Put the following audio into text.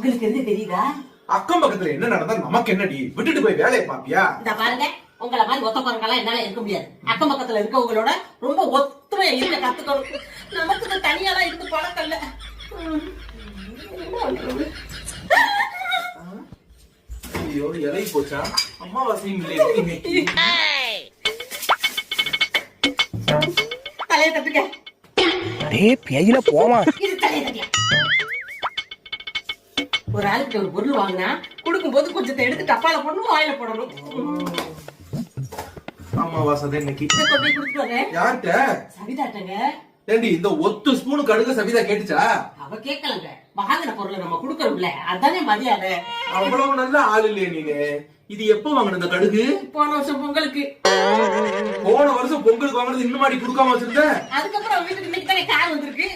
உங்களுக்கு எது தெரியுதா? அக்கம் பக்கத்துல என்ன நடந்தா நமக்கு என்னடி? விட்டுட்டு போய் வேலையை பாப்பியா இந்த பாருங்க உங்கள மாதிரி ஒத்த எல்லாம் என்னால இருக்க முடியாது. அக்கம் பக்கத்துல இருக்கவங்களோட ரொம்ப ஒத்துமையா இருக்க கத்துக்கணும். நமக்கு தனியாலாம் இருந்து பண்றது? ஐயோ இலை போச்சா? அம்மாவாசையும் இல்லை. தலையை தட்டுங்க. டேய் பேயில போமா இது தலையை தட்டியா ஒரு ஆளுக்கு ஒரு பொருள் வாங்கினா கொடுக்கும்போது கொஞ்சத்தை எடுத்து டப்பால போடணும் வாயில போடணும். ம். அம்மாவாசை தான் இன்னைக்கு. கொண்டு கொடுத்துட்டு வரேன். யார்கிட்ட? சவிதாட்டங்க. ஏண்டி இந்த ஒத்து ஸ்பூன் கடுகு சவிதா கேட்டுச்சா? அவ கேட்கலங்க வாங்கின பொருளை நம்ம கொடுக்கறோம்ல அதானே மரியாதை. அவ்வளவு நல்ல ஆள் இல்லையே நீனு. இது எப்ப வாங்கின இந்த கடுகு? போன வருஷம் பொங்கலுக்கு. போன வருஷம் பொங்கலுக்கு வாங்கினது இன்னும் மாடி கொடுக்காம வச்சிருந்த அதுக்கப்புறம் வீட்டுக்கு இன்னைக்கு தானே கார் வந்திருக்கு.